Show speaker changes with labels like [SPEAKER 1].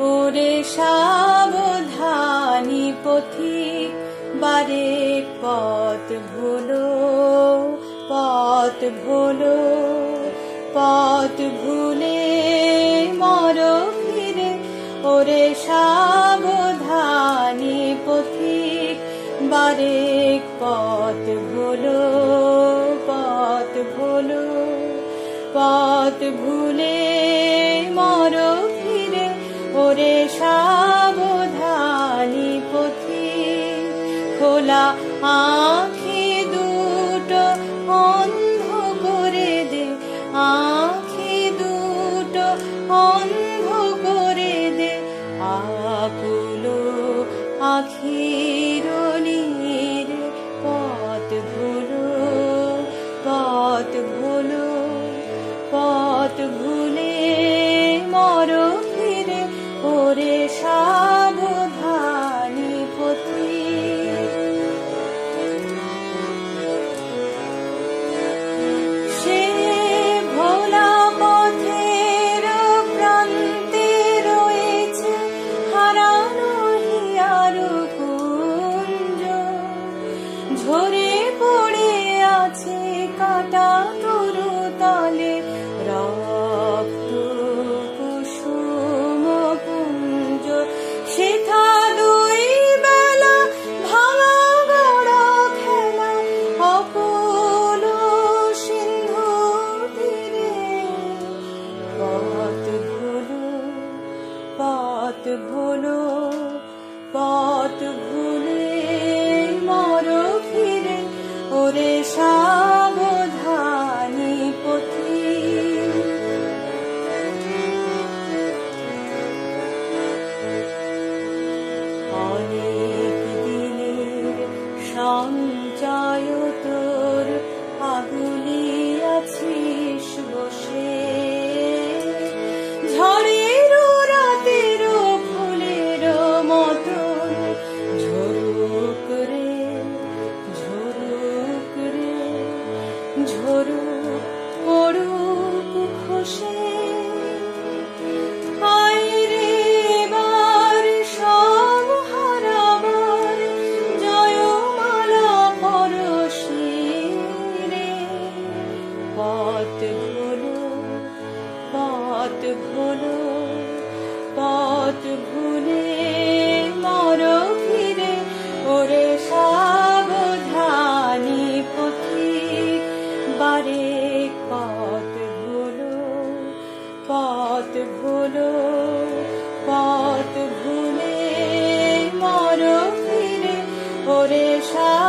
[SPEAKER 1] ওরে সাবধানী পথিক, বারে পথ ভুলো পথ ভুলো, পথ ভুলে মর ফিরে। ওরে সাবধানী পথিক, বারে পথ ভুলো পথ ভুলো, পথ ভুলে সাবধানী পথি খোলা আখি দুটো অন্ধ করে দে, আখি দুটো অন্ধ করে দে। আকুলো আখির ভুলো পথ ভুলে মর ফিরে। ওরে সাবধানী পথি। অনেক দিনের সঞ্চয় তোর আগুলি আছিস ঘন পথ ভুলে মর ফিরে, ওরে বারে পথ ভুলো পথ ভুলো, পথ ভুলে মর ফিরে, ওরে সা